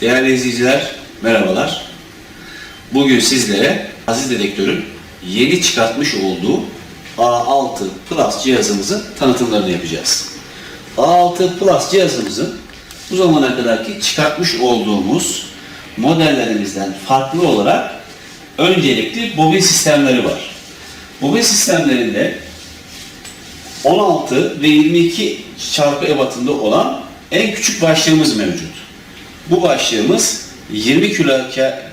Değerli izleyiciler, merhabalar. Bugün sizlere Aziz Dedektör'ün yeni çıkartmış olduğu A6 Plus cihazımızın tanıtımlarını yapacağız. A6 Plus cihazımızın bu zamana kadarki çıkartmış olduğumuz modellerimizden farklı olarak öncelikli bobin sistemleri var. Bobin sistemlerinde 16 ve 22 çarpı ebatında olan en küçük başlığımız mevcut. Bu başlığımız 20 kilo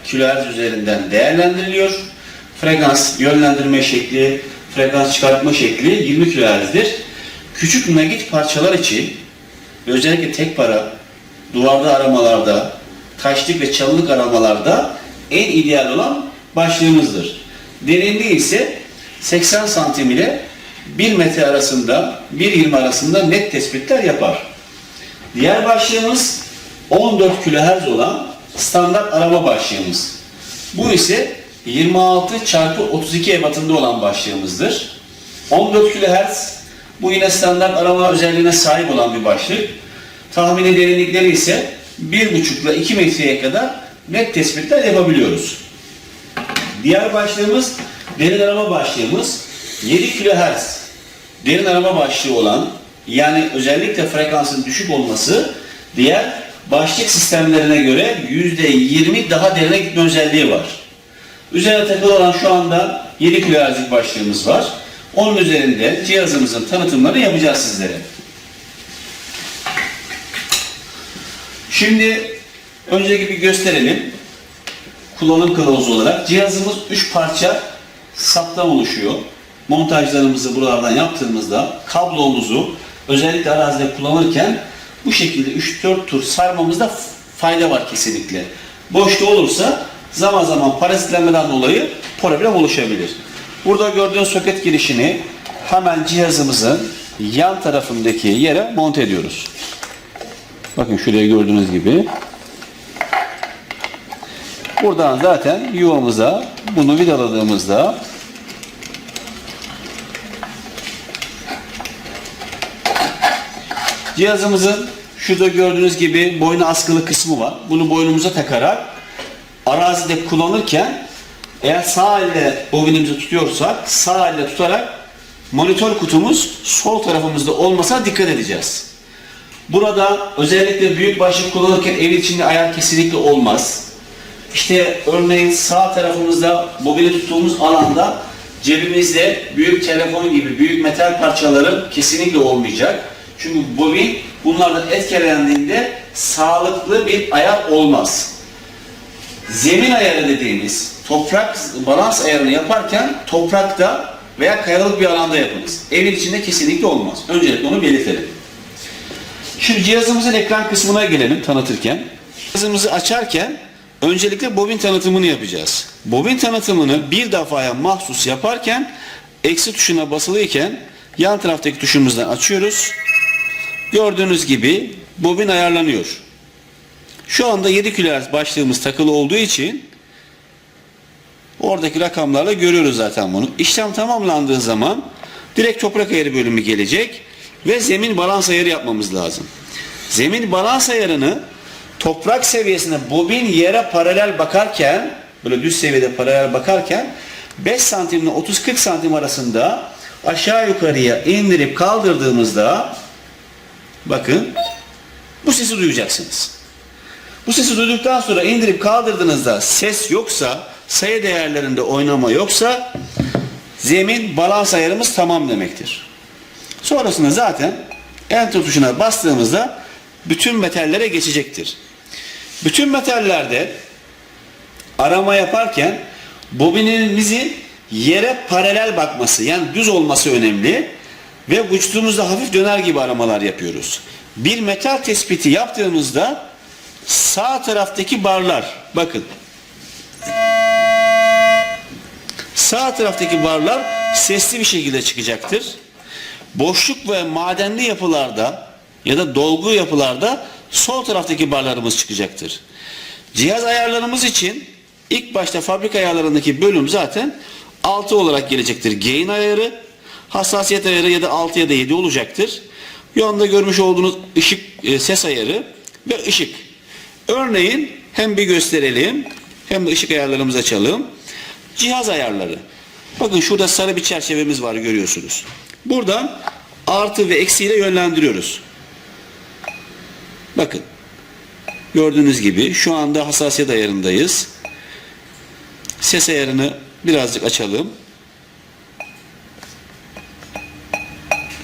kilohertz üzerinden değerlendiriliyor. Frekans yönlendirme şekli, frekans çıkartma şekli 20 kilohertz'dir. Küçük nakit parçalar için özellikle tek para, duvarda aramalarda, taşlık ve çalılık aramalarda en ideal olan başlığımızdır. Derinliği ise 80 santim ile 1 metre arasında, 1.20 arasında net tespitler yapar. Diğer başlığımız 14 kHz olan standart arama başlığımız. Bu ise 26 çarpı 32 ebatında olan başlığımızdır. 14 kHz bu yine standart arama özelliğine sahip olan bir başlık. Tahmini derinlikleri ise 1,5 ile 2 metreye kadar net tespitler yapabiliyoruz. Diğer başlığımız derin arama başlığımız 7 kHz derin arama başlığı olan yani özellikle frekansın düşük olması diğer başlık sistemlerine göre %20 daha derine gitme özelliği var. Üzerine takılı olan şu anda 7 kHz'lik başlığımız var. Onun üzerinde cihazımızın tanıtımlarını yapacağız sizlere. Şimdi öncelikle bir gösterelim. Kullanım kılavuzu olarak cihazımız 3 parça saptan oluşuyor. Montajlarımızı buralardan yaptığımızda kablomuzu özellikle arazide kullanırken bu şekilde 3-4 tur sarmamızda fayda var kesinlikle. Boşta olursa zaman zaman parazitlenmeden dolayı problem oluşabilir. Burada gördüğünüz soket girişini hemen cihazımızın yan tarafındaki yere monte ediyoruz. Bakın şuraya gördüğünüz gibi. Buradan zaten yuvamıza bunu vidaladığımızda Cihazımızın şurada gördüğünüz gibi boynu askılı kısmı var. Bunu boynumuza takarak arazide kullanırken eğer sağ elle bobinimizi tutuyorsak sağ elle tutarak monitör kutumuz sol tarafımızda olmasına dikkat edeceğiz. Burada özellikle büyük başlık kullanırken evin içinde ayar kesinlikle olmaz. İşte örneğin sağ tarafımızda bobini tuttuğumuz alanda cebimizde büyük telefon gibi büyük metal parçaları kesinlikle olmayacak. Çünkü bobin bunlardan etkilendiğinde sağlıklı bir ayar olmaz. Zemin ayarı dediğimiz toprak balans ayarını yaparken toprakta veya kayalık bir alanda yapınız. Evin içinde kesinlikle olmaz. Öncelikle onu belirtelim. Şimdi cihazımızın ekran kısmına gelelim tanıtırken. Cihazımızı açarken öncelikle bobin tanıtımını yapacağız. Bobin tanıtımını bir defaya mahsus yaparken eksi tuşuna basılıyken yan taraftaki tuşumuzdan açıyoruz. Gördüğünüz gibi bobin ayarlanıyor. Şu anda 7 kHz başlığımız takılı olduğu için oradaki rakamlarla görüyoruz zaten bunu. İşlem tamamlandığı zaman direkt toprak ayarı bölümü gelecek ve zemin balans ayarı yapmamız lazım. Zemin balans ayarını toprak seviyesine bobin yere paralel bakarken böyle düz seviyede paralel bakarken 5 santim ile 30-40 santim arasında aşağı yukarıya indirip kaldırdığımızda bakın bu sesi duyacaksınız. Bu sesi duyduktan sonra indirip kaldırdığınızda ses yoksa sayı değerlerinde oynama yoksa zemin balans ayarımız tamam demektir. Sonrasında zaten enter tuşuna bastığımızda bütün metallere geçecektir. Bütün metallerde arama yaparken bobinimizin yere paralel bakması yani düz olması önemli ve vücudumuzda hafif döner gibi aramalar yapıyoruz. Bir metal tespiti yaptığımızda sağ taraftaki barlar bakın sağ taraftaki barlar sesli bir şekilde çıkacaktır. Boşluk ve madenli yapılarda ya da dolgu yapılarda sol taraftaki barlarımız çıkacaktır. Cihaz ayarlarımız için ilk başta fabrika ayarlarındaki bölüm zaten 6 olarak gelecektir. Gain ayarı, hassasiyet ayarı ya da 6 ya da 7 olacaktır. Yanda görmüş olduğunuz ışık e, ses ayarı ve ışık. Örneğin hem bir gösterelim hem de ışık ayarlarımızı açalım. Cihaz ayarları. Bakın şurada sarı bir çerçevemiz var görüyorsunuz. Buradan artı ve eksiyle yönlendiriyoruz. Bakın. Gördüğünüz gibi şu anda hassasiyet ayarındayız. Ses ayarını birazcık açalım.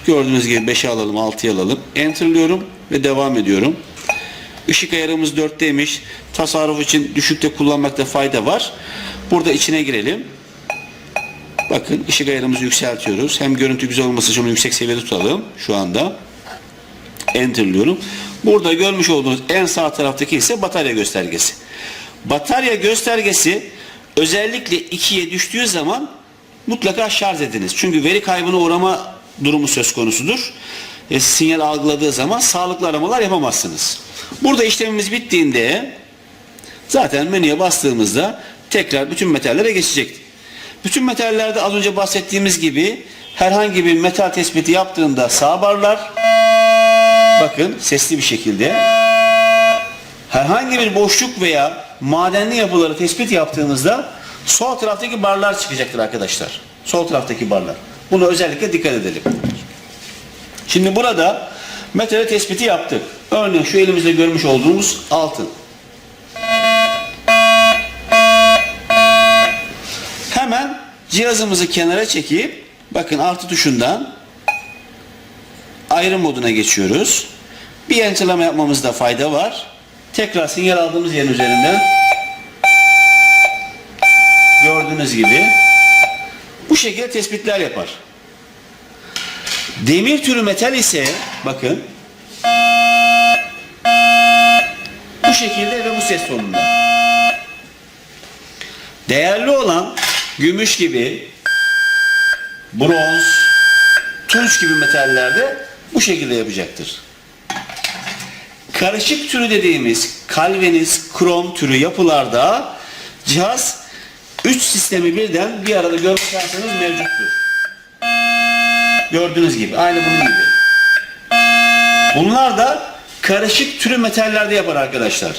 Gördüğünüz gibi 5'e alalım, 6'ya alalım. Enter'lıyorum ve devam ediyorum. Işık ayarımız 4'teymiş. Tasarruf için düşükte kullanmakta fayda var. Burada içine girelim. Bakın ışık ayarımızı yükseltiyoruz. Hem görüntü güzel olması için yüksek seviyede tutalım şu anda. Enter'lıyorum. Burada görmüş olduğunuz en sağ taraftaki ise batarya göstergesi. Batarya göstergesi özellikle 2'ye düştüğü zaman mutlaka şarj ediniz. Çünkü veri kaybına uğrama durumu söz konusudur. E, sinyal algıladığı zaman sağlıklı aramalar yapamazsınız. Burada işlemimiz bittiğinde zaten menüye bastığımızda tekrar bütün metallere geçecektir. Bütün metallerde az önce bahsettiğimiz gibi herhangi bir metal tespiti yaptığında sağ barlar bakın sesli bir şekilde herhangi bir boşluk veya madenli yapıları tespit yaptığımızda sol taraftaki barlar çıkacaktır arkadaşlar. Sol taraftaki barlar. Buna özellikle dikkat edelim. Şimdi burada metal tespiti yaptık. Örneğin şu elimizde görmüş olduğumuz altın. Hemen cihazımızı kenara çekip bakın artı tuşundan ayrım moduna geçiyoruz. Bir yanıtlama yapmamızda fayda var. Tekrar sinyal aldığımız yerin üzerinden gördüğünüz gibi bu şekilde tespitler yapar. Demir türü metal ise bakın bu şekilde ve bu ses tonunda. Değerli olan gümüş gibi, bronz, tunç gibi metallerde bu şekilde yapacaktır. Karışık türü dediğimiz kalveniz, krom türü yapılarda cihaz 3 sistemi birden bir arada görme şansınız mevcuttur. Gördüğünüz gibi. Aynı bunun gibi. Bunlar da karışık türü metallerde yapar arkadaşlar.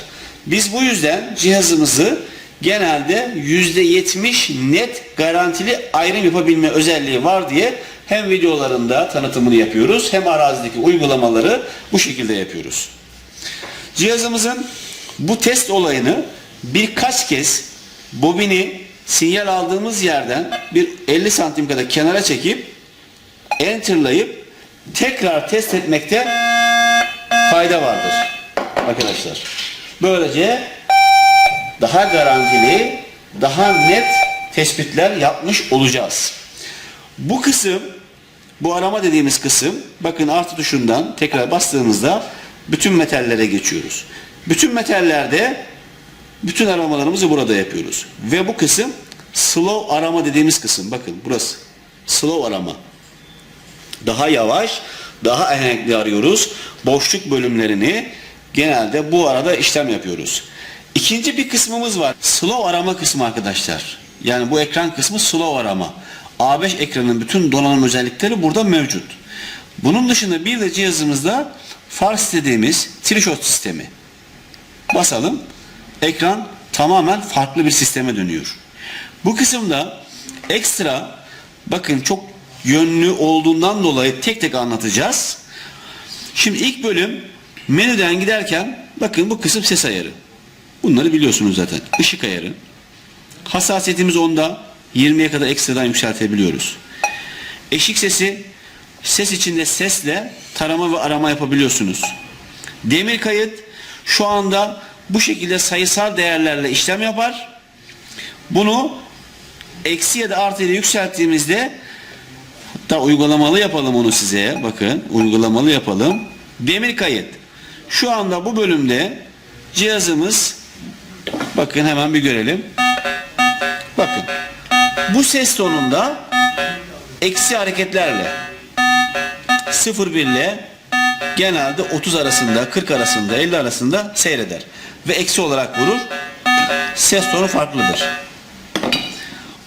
Biz bu yüzden cihazımızı genelde %70 net garantili ayrım yapabilme özelliği var diye hem videolarında tanıtımını yapıyoruz hem arazideki uygulamaları bu şekilde yapıyoruz. Cihazımızın bu test olayını birkaç kez bobini sinyal aldığımız yerden bir 50 santim kadar kenara çekip enterlayıp tekrar test etmekte fayda vardır arkadaşlar. Böylece daha garantili, daha net tespitler yapmış olacağız. Bu kısım, bu arama dediğimiz kısım, bakın artı tuşundan tekrar bastığımızda bütün metallere geçiyoruz. Bütün metallerde bütün aramalarımızı burada yapıyoruz. Ve bu kısım slow arama dediğimiz kısım. Bakın burası. Slow arama. Daha yavaş, daha ahenkli arıyoruz. Boşluk bölümlerini genelde bu arada işlem yapıyoruz. İkinci bir kısmımız var. Slow arama kısmı arkadaşlar. Yani bu ekran kısmı slow arama. A5 ekranın bütün donanım özellikleri burada mevcut. Bunun dışında bir de cihazımızda far dediğimiz trishot sistemi. Basalım. Ekran tamamen farklı bir sisteme dönüyor. Bu kısımda ekstra bakın çok yönlü olduğundan dolayı tek tek anlatacağız. Şimdi ilk bölüm menüden giderken bakın bu kısım ses ayarı. Bunları biliyorsunuz zaten. Işık ayarı. Hassasiyetimiz onda 20'ye kadar ekstradan yükseltebiliyoruz. Eşik sesi ses içinde sesle tarama ve arama yapabiliyorsunuz. Demir kayıt şu anda bu şekilde sayısal değerlerle işlem yapar. Bunu eksi ya da artı ile yükselttiğimizde da uygulamalı yapalım onu size. Bakın uygulamalı yapalım. Demir kayıt. Şu anda bu bölümde cihazımız bakın hemen bir görelim. Bakın. Bu ses tonunda eksi hareketlerle 0 ile genelde 30 arasında, 40 arasında, 50 arasında seyreder. Ve eksi olarak vurur. Ses tonu farklıdır.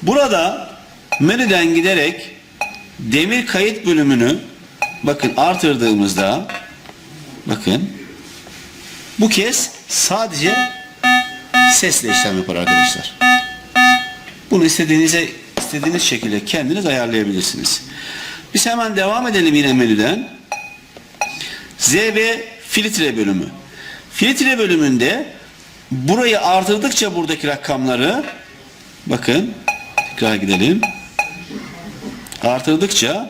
Burada menüden giderek demir kayıt bölümünü bakın artırdığımızda bakın bu kez sadece sesle işlem yapar arkadaşlar. Bunu istediğinize istediğiniz şekilde kendiniz ayarlayabilirsiniz. Biz hemen devam edelim yine menüden. ZB filtre bölümü. Filtre bölümünde burayı artırdıkça buradaki rakamları bakın tekrar gidelim. Artırdıkça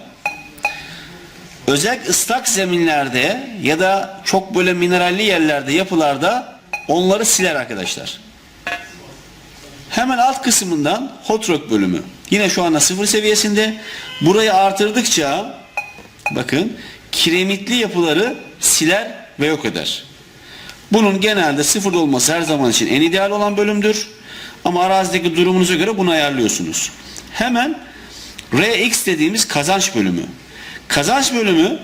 özellikle ıslak zeminlerde ya da çok böyle mineralli yerlerde yapılarda onları siler arkadaşlar. Hemen alt kısmından hot rock bölümü. Yine şu anda sıfır seviyesinde. Burayı artırdıkça bakın kiremitli yapıları siler ve yok eder. Bunun genelde sıfırda olması her zaman için en ideal olan bölümdür. Ama arazideki durumunuza göre bunu ayarlıyorsunuz. Hemen RX dediğimiz kazanç bölümü. Kazanç bölümü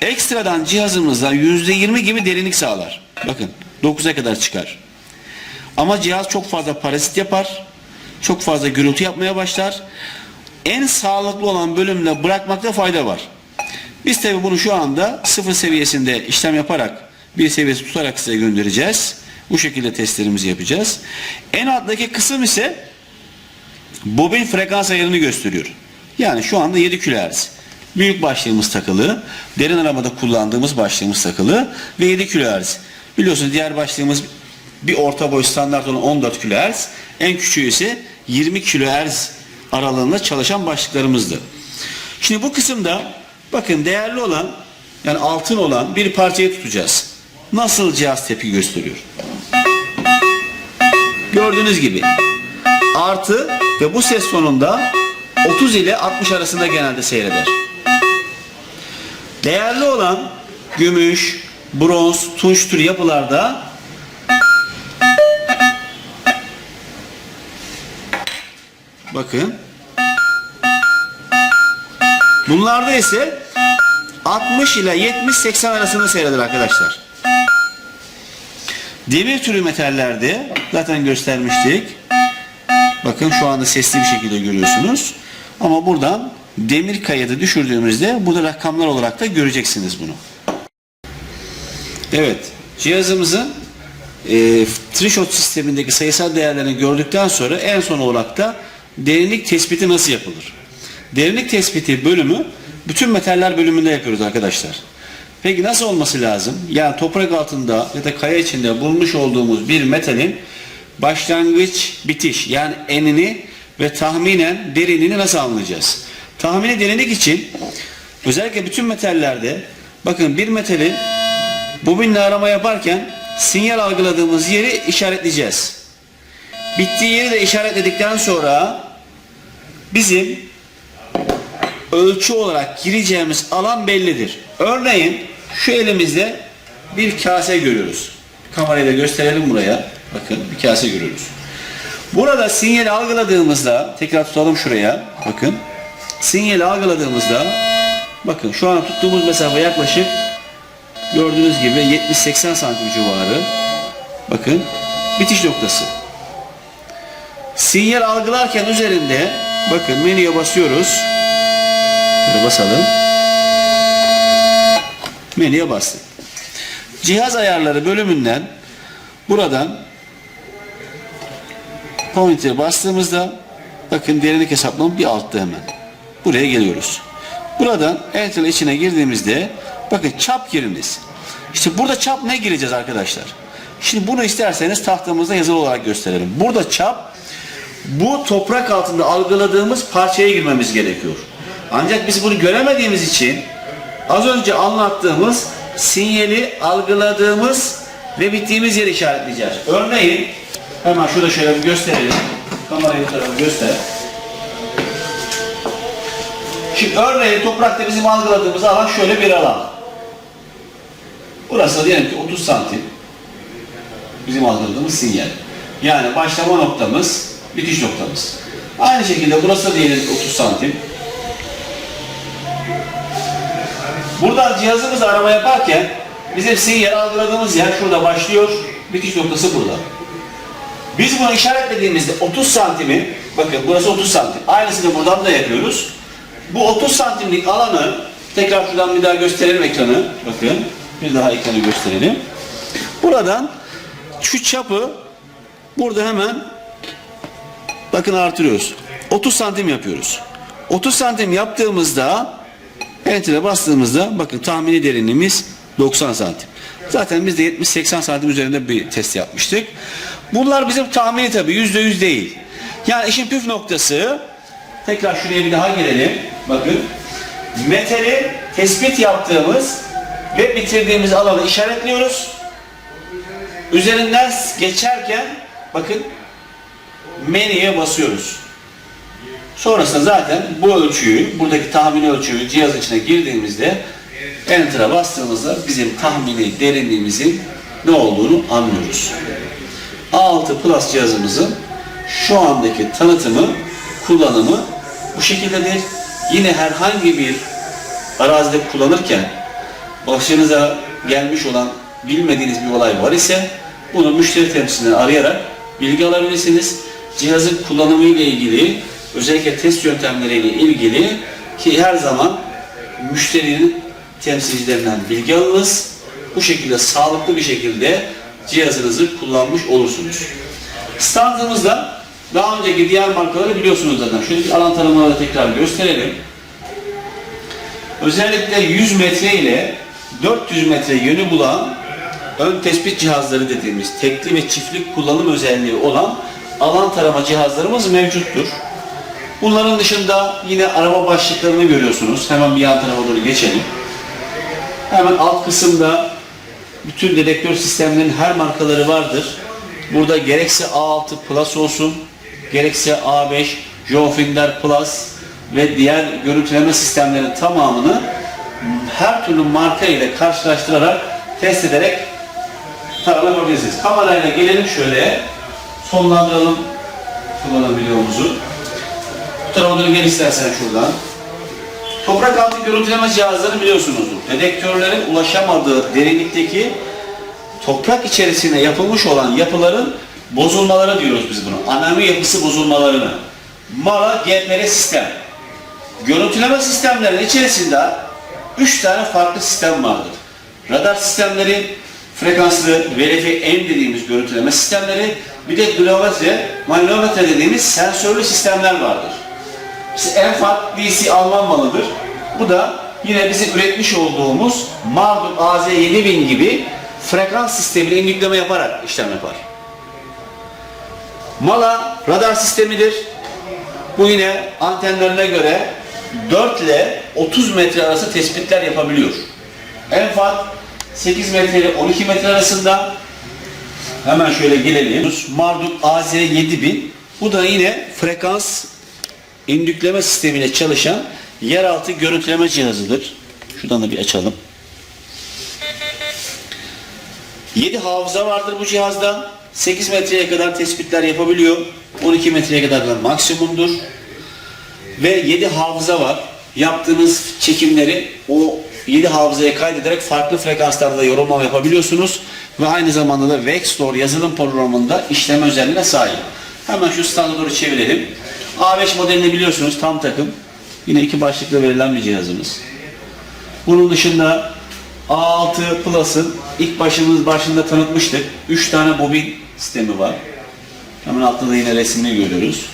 ekstradan cihazımıza %20 gibi derinlik sağlar. Bakın 9'a kadar çıkar. Ama cihaz çok fazla parazit yapar. Çok fazla gürültü yapmaya başlar. En sağlıklı olan bölümle bırakmakta fayda var. Biz tabi bunu şu anda sıfır seviyesinde işlem yaparak bir seviyesi tutarak size göndereceğiz. Bu şekilde testlerimizi yapacağız. En alttaki kısım ise bobin frekans ayarını gösteriyor. Yani şu anda 7 kHz. Büyük başlığımız takılı. Derin aramada kullandığımız başlığımız takılı ve 7 kHz. Biliyorsunuz diğer başlığımız bir orta boy standart olan 14 kHz. En küçüğü ise 20 kHz aralığında çalışan başlıklarımızdı. Şimdi bu kısımda bakın değerli olan yani altın olan bir parçayı tutacağız. Nasıl cihaz tepki gösteriyor? Gördüğünüz gibi artı ve bu ses sonunda 30 ile 60 arasında genelde seyreder. Değerli olan gümüş, bronz, tunç türü yapılarda bakın bunlarda ise 60 ile 70-80 arasında seyreder arkadaşlar. Demir türü metallerde zaten göstermiştik. Bakın şu anda sesli bir şekilde görüyorsunuz. Ama buradan demir kaydı düşürdüğümüzde burada rakamlar olarak da göreceksiniz bunu. Evet. Cihazımızın e, trishot sistemindeki sayısal değerlerini gördükten sonra en son olarak da derinlik tespiti nasıl yapılır? Derinlik tespiti bölümü bütün metaller bölümünde yapıyoruz arkadaşlar. Peki nasıl olması lazım? Yani toprak altında ya da kaya içinde bulmuş olduğumuz bir metalin başlangıç bitiş yani enini ve tahminen derinliğini nasıl anlayacağız? Tahmini derinlik için özellikle bütün metallerde bakın bir metalin bobinle arama yaparken sinyal algıladığımız yeri işaretleyeceğiz. Bittiği yeri de işaretledikten sonra bizim ölçü olarak gireceğimiz alan bellidir. Örneğin şu elimizde bir kase görüyoruz. Kamerayı da gösterelim buraya. Bakın bir kase görüyoruz. Burada sinyali algıladığımızda tekrar tutalım şuraya. Bakın. Sinyali algıladığımızda bakın şu an tuttuğumuz mesafe yaklaşık gördüğünüz gibi 70-80 santim civarı. Bakın bitiş noktası. Sinyal algılarken üzerinde bakın menüye basıyoruz. Şöyle basalım. Menüye bastık. Cihaz ayarları bölümünden buradan pointer'e bastığımızda bakın derinlik hesaplama bir altta hemen. Buraya geliyoruz. Buradan enter içine girdiğimizde bakın çap giriniz. İşte burada çap ne gireceğiz arkadaşlar? Şimdi bunu isterseniz tahtamızda yazılı olarak gösterelim. Burada çap bu toprak altında algıladığımız parçaya girmemiz gerekiyor. Ancak biz bunu göremediğimiz için az önce anlattığımız sinyali algıladığımız ve bittiğimiz yeri işaretleyeceğiz. Örneğin hemen şurada şöyle bir gösterelim. Kamerayı bu tarafa göster. Şimdi örneğin toprakta bizim algıladığımız alan şöyle bir alan. Burası diyelim ki 30 santim. Bizim algıladığımız sinyal. Yani başlama noktamız, bitiş noktamız. Aynı şekilde burası diyelim ki 30 santim. Buradan cihazımızla arama yaparken bizim sinyal algıladığımız yer şurada başlıyor. Bitiş noktası burada. Biz bunu işaretlediğimizde 30 santimi, bakın burası 30 santim. Aynısını buradan da yapıyoruz. Bu 30 santimlik alanı, tekrar şuradan bir daha gösterelim ekranı. Bakın, bir daha ekranı gösterelim. Buradan şu çapı burada hemen bakın artırıyoruz. 30 santim yapıyoruz. 30 santim yaptığımızda enter'e bastığımızda bakın tahmini derinliğimiz 90 santim. Zaten biz de 70-80 santim üzerinde bir test yapmıştık. Bunlar bizim tahmini tabii %100 değil. Yani işin püf noktası tekrar şuraya bir daha gelelim. Bakın metali tespit yaptığımız ve bitirdiğimiz alanı işaretliyoruz. Üzerinden geçerken bakın menüye basıyoruz. Sonrasında zaten bu ölçüyü, buradaki tahmini ölçüyü cihaz içine girdiğimizde Enter'a bastığımızda bizim tahmini derinliğimizin ne olduğunu anlıyoruz. A6 Plus cihazımızın şu andaki tanıtımı, kullanımı bu şekildedir. Yine herhangi bir arazide kullanırken başınıza gelmiş olan bilmediğiniz bir olay var ise bunu müşteri temsilcilerini arayarak bilgi alabilirsiniz. Cihazın kullanımı ile ilgili özellikle test yöntemleriyle ilgili ki her zaman müşterinin temsilcilerinden bilgi alınız. Bu şekilde sağlıklı bir şekilde cihazınızı kullanmış olursunuz. Standımızda daha önceki diğer markaları biliyorsunuz zaten. Şöyle bir alan tanımları tekrar gösterelim. Özellikle 100 metre ile 400 metre yönü bulan ön tespit cihazları dediğimiz tekli ve çiftlik kullanım özelliği olan alan tarama cihazlarımız mevcuttur. Bunların dışında yine araba başlıklarını görüyorsunuz. Hemen bir yan tarafa doğru geçelim. Hemen alt kısımda bütün dedektör sistemlerinin her markaları vardır. Burada gerekse A6 Plus olsun, gerekse A5, Geofinder Plus ve diğer görüntüleme sistemlerinin tamamını her türlü marka ile karşılaştırarak test ederek tarama. Kamerayla gelelim şöyle. Sonlandıralım. Bu tarafa gel istersen şuradan. Toprak altı görüntüleme cihazları biliyorsunuzdur. Dedektörlerin ulaşamadığı derinlikteki toprak içerisinde yapılmış olan yapıların bozulmaları diyoruz biz buna. Anami yapısı bozulmalarını. MALA GPR sistem. Görüntüleme sistemlerinin içerisinde 3 tane farklı sistem vardır. Radar sistemleri, frekanslı, VLF-M dediğimiz görüntüleme sistemleri, bir de glometre, manometre dediğimiz sensörlü sistemler vardır. Enfat DC Alman malıdır. Bu da yine bizim üretmiş olduğumuz Marduk AZ7000 gibi frekans sistemiyle yükleme yaparak işlem yapar. Mala radar sistemidir. Bu yine antenlerine göre 4 ile 30 metre arası tespitler yapabiliyor. Enfat 8 metre ile 12 metre arasında hemen şöyle gelelim. Marduk AZ7000 bu da yine frekans indükleme sistemiyle çalışan yeraltı görüntüleme cihazıdır. Şuradan da bir açalım. 7 hafıza vardır bu cihazda. 8 metreye kadar tespitler yapabiliyor. 12 metreye kadar da maksimumdur. Ve 7 hafıza var. Yaptığınız çekimleri o 7 hafızaya kaydederek farklı frekanslarda yorumlama yapabiliyorsunuz. Ve aynı zamanda da Vextor yazılım programında işleme özelliğine sahip. Hemen şu standa doğru çevirelim. A5 modelini biliyorsunuz tam takım. Yine iki başlıkla verilen bir cihazımız. Bunun dışında A6 Plus'ın ilk başımız başında tanıtmıştık. 3 tane bobin sistemi var. Hemen altta da yine resmini görüyoruz.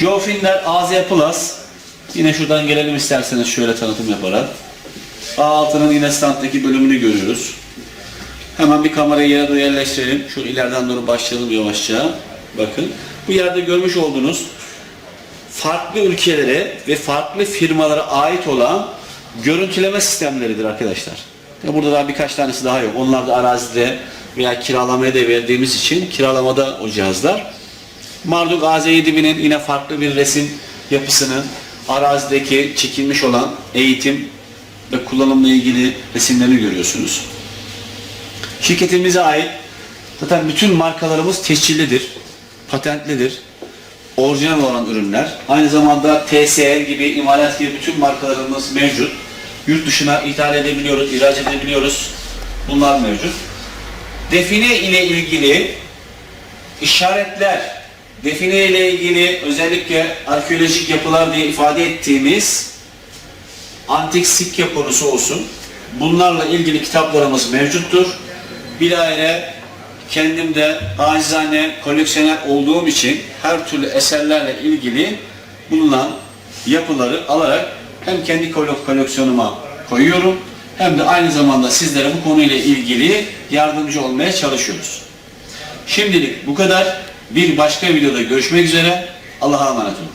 Geofinder AZ Plus. Yine şuradan gelelim isterseniz şöyle tanıtım yaparak. A6'nın yine standdaki bölümünü görüyoruz. Hemen bir kamerayı yere yerleştirelim. Şu ileriden doğru başlayalım yavaşça. Bakın. Bu yerde görmüş olduğunuz farklı ülkelere ve farklı firmalara ait olan görüntüleme sistemleridir arkadaşlar. Burada daha birkaç tanesi daha yok. Onlar da arazide veya kiralamaya da verdiğimiz için kiralamada o cihazlar. Marduk AZ7000'in yine farklı bir resim yapısını arazideki çekilmiş olan eğitim ve kullanımla ilgili resimlerini görüyorsunuz. Şirketimize ait zaten bütün markalarımız tescillidir, patentlidir, orijinal olan ürünler. Aynı zamanda TSL gibi, imalat gibi bütün markalarımız mevcut. Yurt dışına ithal edebiliyoruz, ihraç edebiliyoruz. Bunlar mevcut. Define ile ilgili işaretler, define ile ilgili özellikle arkeolojik yapılar diye ifade ettiğimiz antik sikke konusu olsun. Bunlarla ilgili kitaplarımız mevcuttur. Bilahare kendim de acizane koleksiyoner olduğum için her türlü eserlerle ilgili bulunan yapıları alarak hem kendi kole- koleksiyonuma koyuyorum hem de aynı zamanda sizlere bu konuyla ilgili yardımcı olmaya çalışıyoruz. Şimdilik bu kadar. Bir başka videoda görüşmek üzere. Allah'a emanet olun.